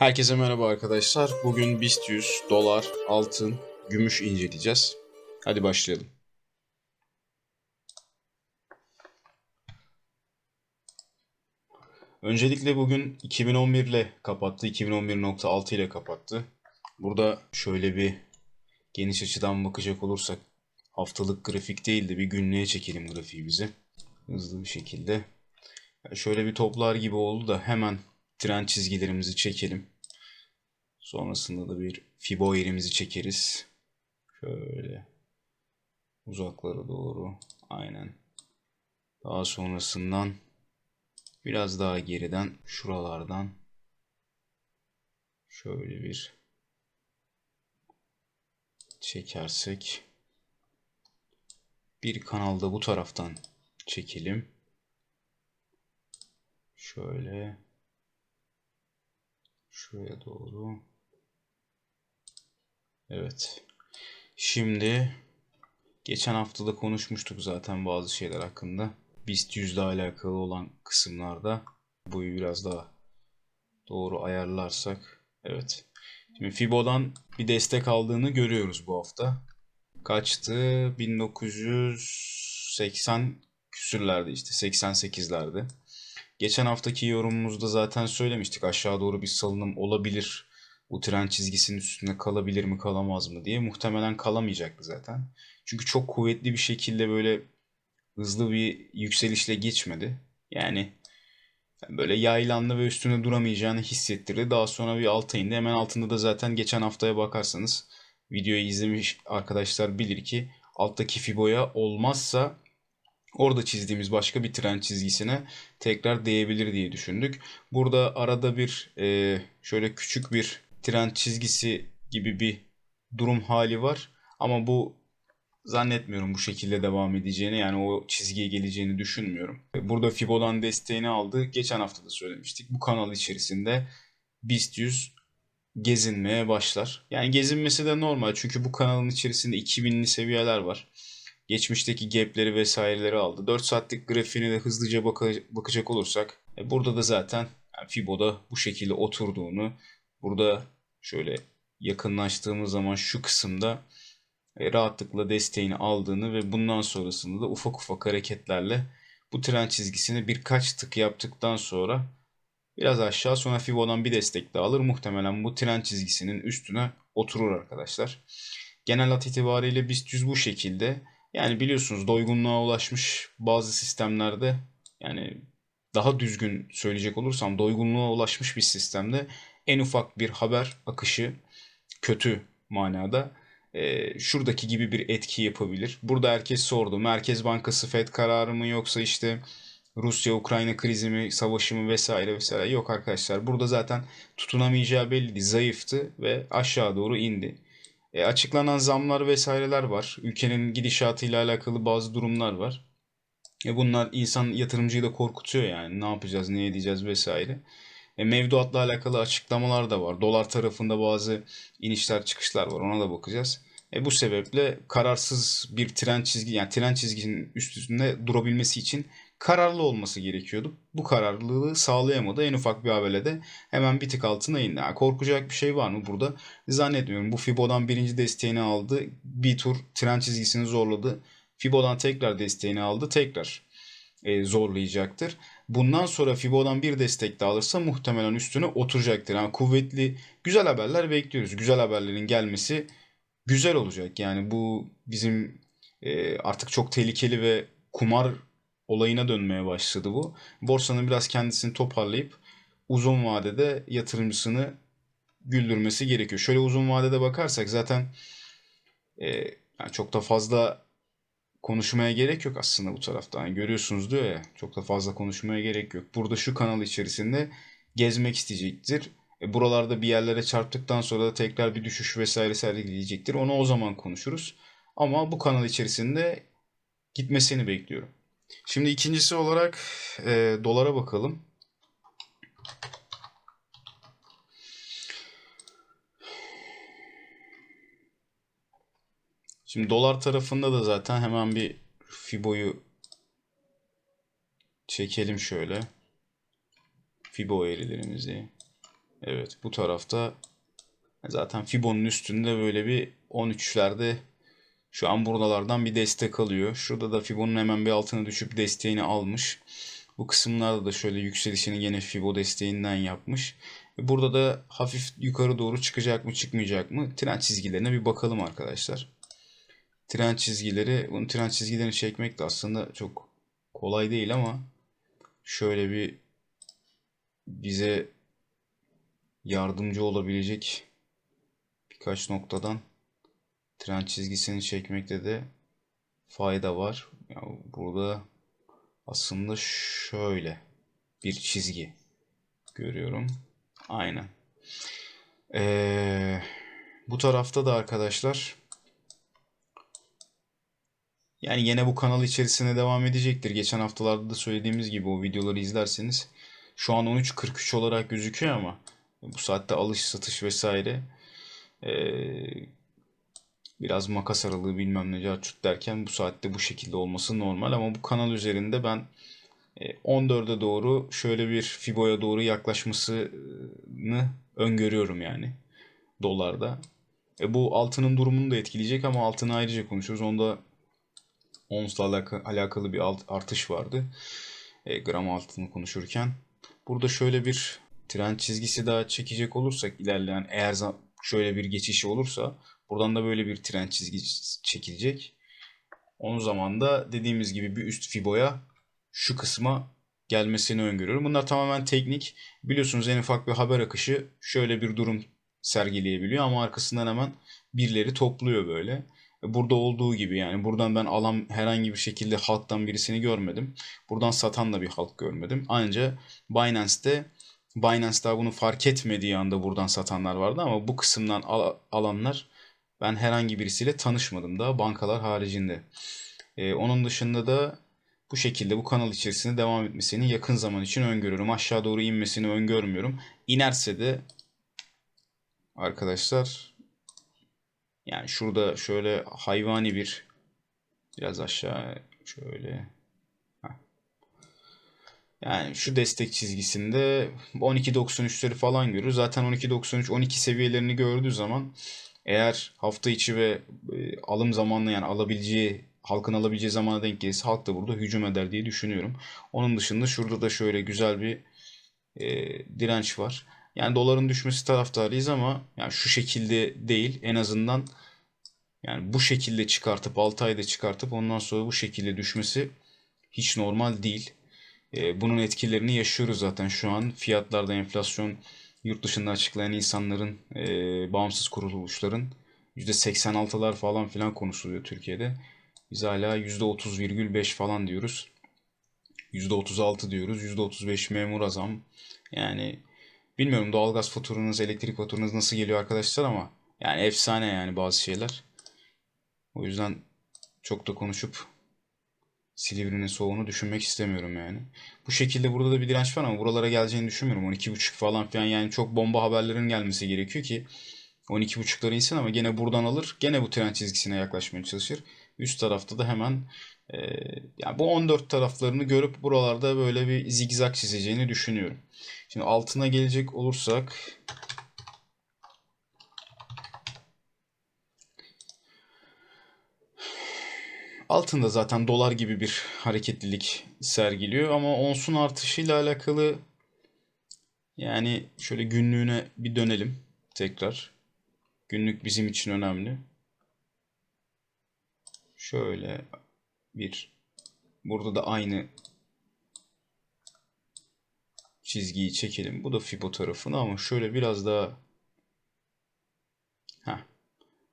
Herkese merhaba arkadaşlar. Bugün BIST 100, dolar, altın, gümüş inceleyeceğiz. Hadi başlayalım. Öncelikle bugün 2011 ile kapattı. 2011.6 ile kapattı. Burada şöyle bir geniş açıdan bakacak olursak haftalık grafik değil de bir günlüğe çekelim grafiği bizi. Hızlı bir şekilde. Şöyle bir toplar gibi oldu da hemen trend çizgilerimizi çekelim. Sonrasında da bir fibo yerimizi çekeriz. Şöyle uzaklara doğru. Aynen. Daha sonrasından biraz daha geriden şuralardan şöyle bir çekersek bir kanalda bu taraftan çekelim. Şöyle şuraya doğru. Evet. Şimdi geçen hafta da konuşmuştuk zaten bazı şeyler hakkında. BIST yüzle alakalı olan kısımlarda bu biraz daha doğru ayarlarsak. Evet. Şimdi Fibo'dan bir destek aldığını görüyoruz bu hafta. Kaçtı? 1980 küsürlerde işte 88'lerde. Geçen haftaki yorumumuzda zaten söylemiştik aşağı doğru bir salınım olabilir. Bu tren çizgisinin üstünde kalabilir mi kalamaz mı diye. Muhtemelen kalamayacaktı zaten. Çünkü çok kuvvetli bir şekilde böyle hızlı bir yükselişle geçmedi. Yani böyle yaylandı ve üstünde duramayacağını hissettirdi. Daha sonra bir alta indi. Hemen altında da zaten geçen haftaya bakarsanız videoyu izlemiş arkadaşlar bilir ki alttaki fiboya olmazsa orada çizdiğimiz başka bir tren çizgisine tekrar değebilir diye düşündük. Burada arada bir e, şöyle küçük bir tren çizgisi gibi bir durum hali var. Ama bu zannetmiyorum bu şekilde devam edeceğini yani o çizgiye geleceğini düşünmüyorum. Burada Fibo'dan desteğini aldı. Geçen hafta da söylemiştik. Bu kanal içerisinde BIST 100 gezinmeye başlar. Yani gezinmesi de normal çünkü bu kanalın içerisinde 2000'li seviyeler var. Geçmişteki gapleri vesaireleri aldı. 4 saatlik grafiğine de hızlıca bakacak olursak e, burada da zaten yani Fibo'da bu şekilde oturduğunu burada şöyle yakınlaştığımız zaman şu kısımda e, rahatlıkla desteğini aldığını ve bundan sonrasında da ufak ufak hareketlerle bu tren çizgisini birkaç tık yaptıktan sonra biraz aşağı sonra Fibo'dan bir destek daha alır. Muhtemelen bu tren çizgisinin üstüne oturur arkadaşlar. Genel hat itibariyle BIST 100 bu şekilde. Yani biliyorsunuz doygunluğa ulaşmış bazı sistemlerde yani daha düzgün söyleyecek olursam doygunluğa ulaşmış bir sistemde en ufak bir haber akışı kötü manada e, şuradaki gibi bir etki yapabilir. Burada herkes sordu. Merkez Bankası FED kararı mı yoksa işte Rusya-Ukrayna krizi mi, savaşı mı vesaire vesaire. Yok arkadaşlar burada zaten tutunamayacağı belliydi. Zayıftı ve aşağı doğru indi. E, açıklanan zamlar vesaireler var. Ülkenin gidişatıyla alakalı bazı durumlar var. E, bunlar insan yatırımcıyı da korkutuyor yani. Ne yapacağız, ne edeceğiz vesaire. E, mevduatla alakalı açıklamalar da var. Dolar tarafında bazı inişler çıkışlar var. Ona da bakacağız. E, bu sebeple kararsız bir tren çizgi yani tren çizgisinin üstünde durabilmesi için kararlı olması gerekiyordu. Bu kararlılığı sağlayamadı. En ufak bir haberle hemen bir tık altına indi. Yani korkacak bir şey var mı burada? Zannetmiyorum. Bu Fibo'dan birinci desteğini aldı. Bir tur tren çizgisini zorladı. Fibo'dan tekrar desteğini aldı. Tekrar e, zorlayacaktır. Bundan sonra Fibo'dan bir destek daha alırsa muhtemelen üstüne oturacaktır. Yani kuvvetli, güzel haberler bekliyoruz. Güzel haberlerin gelmesi güzel olacak. Yani bu bizim e, artık çok tehlikeli ve kumar olayına dönmeye başladı bu. Borsanın biraz kendisini toparlayıp uzun vadede yatırımcısını güldürmesi gerekiyor. Şöyle uzun vadede bakarsak zaten e, yani çok da fazla konuşmaya gerek yok aslında bu tarafta. Yani görüyorsunuz diyor ya çok da fazla konuşmaya gerek yok. Burada şu kanal içerisinde gezmek isteyecektir. E, buralarda bir yerlere çarptıktan sonra da tekrar bir düşüş vesaire sergileyecektir. Onu o zaman konuşuruz. Ama bu kanal içerisinde gitmesini bekliyorum. Şimdi ikincisi olarak e, dolara bakalım. Şimdi dolar tarafında da zaten hemen bir Fibo'yu çekelim şöyle. Fibo eğrilerimizi. Evet bu tarafta zaten Fibo'nun üstünde böyle bir 13'lerde şu an buralardan bir destek alıyor. Şurada da Fibo'nun hemen bir altına düşüp desteğini almış. Bu kısımlarda da şöyle yükselişini yine Fibo desteğinden yapmış. Burada da hafif yukarı doğru çıkacak mı çıkmayacak mı? Trend çizgilerine bir bakalım arkadaşlar. Trend çizgileri, bunun trend çizgilerini çekmek de aslında çok kolay değil ama şöyle bir bize yardımcı olabilecek birkaç noktadan trend çizgisini çekmekte de fayda var. Yani burada aslında şöyle bir çizgi görüyorum. Aynen. Ee, bu tarafta da arkadaşlar yani yine bu kanal içerisine devam edecektir. Geçen haftalarda da söylediğimiz gibi o videoları izlerseniz şu an 13.43 olarak gözüküyor ama bu saatte alış satış vesaire ee, biraz makas aralığı bilmem ne carçut derken bu saatte bu şekilde olması normal ama bu kanal üzerinde ben 14'e doğru şöyle bir Fibo'ya doğru yaklaşmasını öngörüyorum yani dolarda. E bu altının durumunu da etkileyecek ama altını ayrıca konuşuruz. Onda onsla alakalı, alakalı bir alt, artış vardı. E, gram altını konuşurken. Burada şöyle bir trend çizgisi daha çekecek olursak ilerleyen eğer şöyle bir geçiş olursa buradan da böyle bir trend çizgi çekilecek. Onun zaman da dediğimiz gibi bir üst Fibo'ya şu kısma gelmesini öngörüyorum. Bunlar tamamen teknik. Biliyorsunuz en ufak bir haber akışı şöyle bir durum sergileyebiliyor ama arkasından hemen birileri topluyor böyle. Burada olduğu gibi yani buradan ben alan herhangi bir şekilde halktan birisini görmedim. Buradan satan da bir halk görmedim. Ancak Binance'te Binance daha bunu fark etmediği anda buradan satanlar vardı ama bu kısımdan al alanlar ben herhangi birisiyle tanışmadım daha bankalar haricinde. Ee, onun dışında da bu şekilde bu kanal içerisinde devam etmesini yakın zaman için öngörüyorum. Aşağı doğru inmesini öngörmüyorum. İnerse de arkadaşlar yani şurada şöyle hayvani bir biraz aşağı şöyle yani şu destek çizgisinde 12.93'leri falan görür. Zaten 12.93 12 seviyelerini gördüğü zaman eğer hafta içi ve e, alım zamanlı yani alabileceği halkın alabileceği zamana denk gelirse halk da burada hücum eder diye düşünüyorum. Onun dışında şurada da şöyle güzel bir e, direnç var. Yani doların düşmesi taraftarıyız ama yani şu şekilde değil. En azından yani bu şekilde çıkartıp 6 ayda çıkartıp ondan sonra bu şekilde düşmesi hiç normal değil. E, bunun etkilerini yaşıyoruz zaten şu an. Fiyatlarda enflasyon yurt dışında açıklayan insanların, e, bağımsız kuruluşların %86'lar falan filan konuşuluyor Türkiye'de. Biz hala %30,5 falan diyoruz. %36 diyoruz. %35 memur azam. Yani bilmiyorum doğalgaz faturanız, elektrik faturanız nasıl geliyor arkadaşlar ama yani efsane yani bazı şeyler. O yüzden çok da konuşup Silivri'nin soğuğunu düşünmek istemiyorum yani. Bu şekilde burada da bir direnç var ama buralara geleceğini düşünmüyorum. 12.5 falan filan yani çok bomba haberlerin gelmesi gerekiyor ki 12.5'ları insin ama gene buradan alır. Gene bu trend çizgisine yaklaşmaya çalışır. Üst tarafta da hemen e, yani bu 14 taraflarını görüp buralarda böyle bir zigzag çizeceğini düşünüyorum. Şimdi altına gelecek olursak altında zaten dolar gibi bir hareketlilik sergiliyor ama onsun artışıyla alakalı yani şöyle günlüğüne bir dönelim tekrar. Günlük bizim için önemli. Şöyle bir burada da aynı çizgiyi çekelim. Bu da Fibo tarafını ama şöyle biraz daha Heh.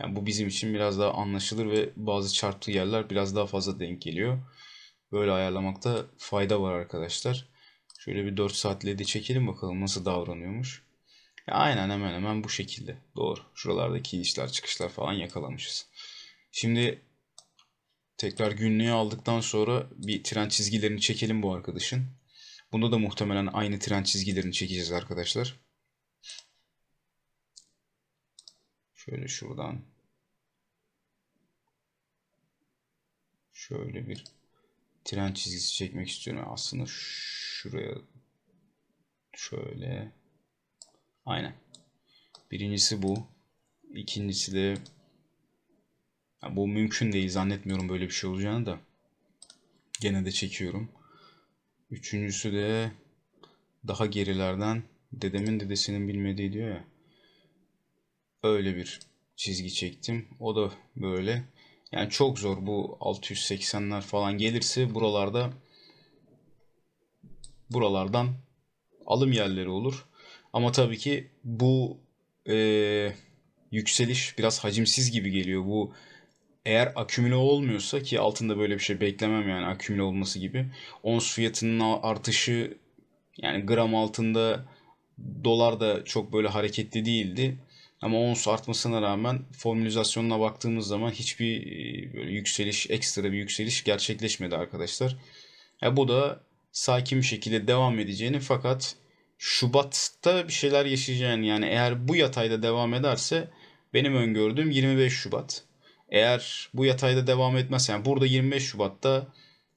Yani bu bizim için biraz daha anlaşılır ve bazı çarptığı yerler biraz daha fazla denk geliyor. Böyle ayarlamakta fayda var arkadaşlar. Şöyle bir 4 saatliğe de çekelim bakalım nasıl davranıyormuş. Ya aynen hemen hemen bu şekilde. Doğru. Şuralardaki inişler çıkışlar falan yakalamışız. Şimdi Tekrar günlüğü aldıktan sonra bir tren çizgilerini çekelim bu arkadaşın. Bunda da muhtemelen aynı tren çizgilerini çekeceğiz arkadaşlar. Şöyle şuradan. Şöyle bir tren çizgisi çekmek istiyorum. Aslında şuraya şöyle Aynen. Birincisi bu. İkincisi de ya bu mümkün değil. Zannetmiyorum böyle bir şey olacağını da. Gene de çekiyorum. Üçüncüsü de daha gerilerden dedemin dedesinin bilmediği diyor ya. Öyle bir çizgi çektim. O da böyle. Yani çok zor bu 680'ler falan gelirse buralarda buralardan alım yerleri olur. Ama tabii ki bu eee, yükseliş biraz hacimsiz gibi geliyor. Bu eğer akümüle olmuyorsa ki altında böyle bir şey beklemem yani akümüle olması gibi. Ons fiyatının artışı yani gram altında dolar da çok böyle hareketli değildi. Ama ons artmasına rağmen formülizasyonuna baktığımız zaman hiçbir e, böyle yükseliş, ekstra bir yükseliş gerçekleşmedi arkadaşlar. Ya bu da sakin bir şekilde devam edeceğini fakat Şubat'ta bir şeyler yaşayacağını yani eğer bu yatayda devam ederse benim öngördüğüm 25 Şubat. Eğer bu yatayda devam etmezse yani burada 25 Şubat'ta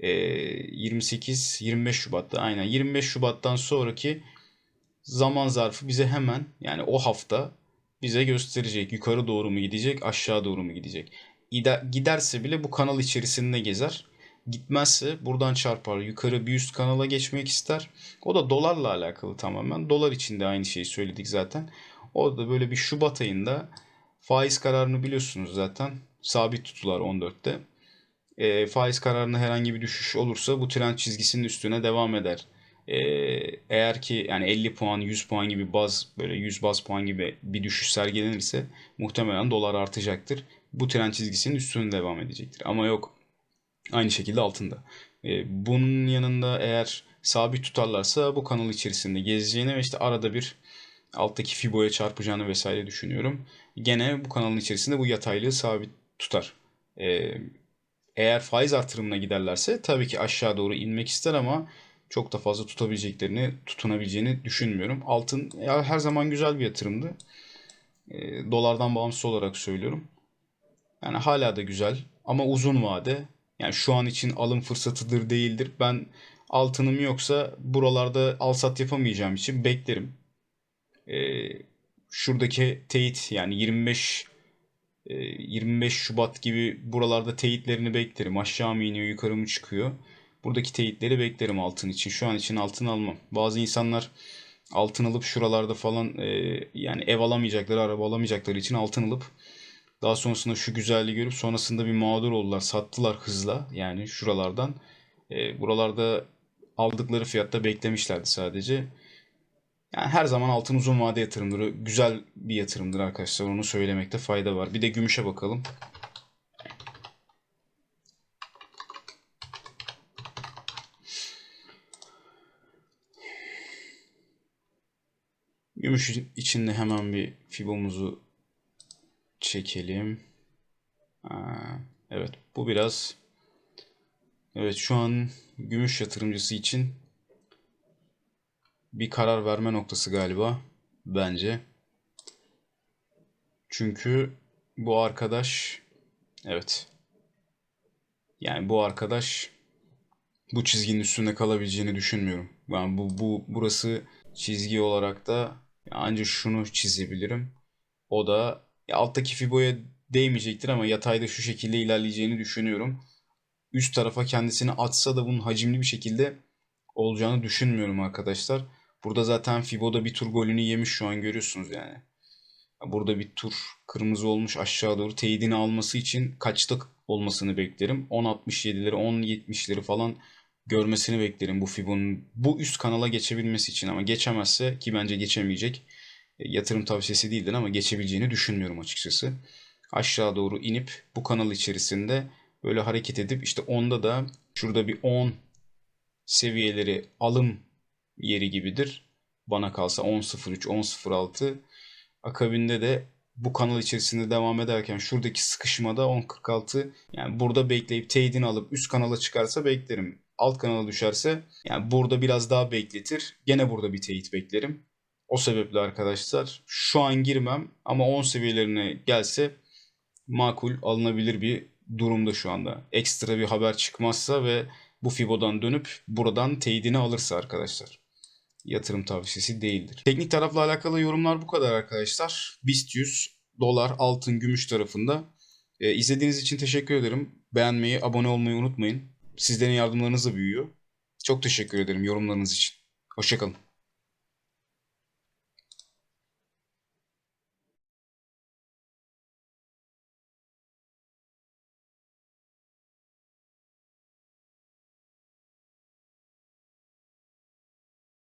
e, 28 25 Şubat'ta aynen 25 Şubat'tan sonraki zaman zarfı bize hemen yani o hafta bize gösterecek. Yukarı doğru mu gidecek, aşağı doğru mu gidecek. İde- Giderse bile bu kanal içerisinde gezer. Gitmezse buradan çarpar yukarı bir üst kanala geçmek ister. O da dolarla alakalı tamamen. Dolar için de aynı şeyi söyledik zaten. O da böyle bir Şubat ayında faiz kararını biliyorsunuz zaten. Sabit tutular 14'te. E, faiz kararında herhangi bir düşüş olursa bu trend çizgisinin üstüne devam eder. E, eğer ki yani 50 puan, 100 puan gibi baz böyle 100 baz puan gibi bir düşüş sergilenirse muhtemelen dolar artacaktır. Bu trend çizgisinin üstüne devam edecektir. Ama yok aynı şekilde altında. E, bunun yanında eğer sabit tutarlarsa bu kanal içerisinde gezeceğini ve işte arada bir alttaki Fibo'ya çarpacağını vesaire düşünüyorum. Gene bu kanalın içerisinde bu yataylığı sabit tutar. E, eğer faiz artırımına giderlerse tabii ki aşağı doğru inmek ister ama çok da fazla tutabileceklerini, tutunabileceğini düşünmüyorum. Altın ya her zaman güzel bir yatırımdı. E, dolardan bağımsız olarak söylüyorum. Yani hala da güzel ama uzun vade. Yani şu an için alım fırsatıdır değildir. Ben altınım yoksa buralarda al sat yapamayacağım için beklerim. E, şuradaki teyit yani 25 e, 25 Şubat gibi buralarda teyitlerini beklerim. Aşağı mı iniyor, yukarı mı çıkıyor? Buradaki teyitleri beklerim altın için. Şu an için altın almam. Bazı insanlar altın alıp şuralarda falan e, yani ev alamayacakları, araba alamayacakları için altın alıp daha sonrasında şu güzelliği görüp sonrasında bir mağdur oldular. Sattılar hızla yani şuralardan. E, buralarda aldıkları fiyatta beklemişlerdi sadece. Yani her zaman altın uzun vade yatırımları güzel bir yatırımdır arkadaşlar. Onu söylemekte fayda var. Bir de gümüşe bakalım. Gümüş içinde hemen bir fibomuzu çekelim. Evet bu biraz evet şu an gümüş yatırımcısı için bir karar verme noktası galiba bence. Çünkü bu arkadaş evet yani bu arkadaş bu çizginin üstünde kalabileceğini düşünmüyorum. Ben bu bu burası çizgi olarak da ancak şunu çizebilirim. O da ya alttaki fiboya değmeyecektir ama yatayda şu şekilde ilerleyeceğini düşünüyorum. Üst tarafa kendisini atsa da bunun hacimli bir şekilde olacağını düşünmüyorum arkadaşlar. Burada zaten Fibo'da bir tur golünü yemiş şu an görüyorsunuz yani. Burada bir tur kırmızı olmuş aşağı doğru teyidini alması için kaçta olmasını beklerim. 10.67'leri 10.70'leri falan görmesini beklerim bu Fibo'nun bu üst kanala geçebilmesi için ama geçemezse ki bence geçemeyecek. E, yatırım tavsiyesi değildir ama geçebileceğini düşünmüyorum açıkçası. Aşağı doğru inip bu kanal içerisinde böyle hareket edip işte onda da şurada bir 10 seviyeleri alım yeri gibidir. Bana kalsa 10.03, 10.06. Akabinde de bu kanal içerisinde devam ederken şuradaki sıkışmada 10.46 yani burada bekleyip teyidini alıp üst kanala çıkarsa beklerim. Alt kanala düşerse yani burada biraz daha bekletir. Gene burada bir teyit beklerim. O sebeple arkadaşlar şu an girmem ama 10 seviyelerine gelse makul alınabilir bir durumda şu anda. Ekstra bir haber çıkmazsa ve bu Fibo'dan dönüp buradan teyidini alırsa arkadaşlar. Yatırım tavsiyesi değildir. Teknik tarafla alakalı yorumlar bu kadar arkadaşlar. BIST 100, dolar, altın, gümüş tarafında. Ee, izlediğiniz için teşekkür ederim. Beğenmeyi, abone olmayı unutmayın. Sizlerin yardımlarınız da büyüyor. Çok teşekkür ederim yorumlarınız için. Hoşçakalın.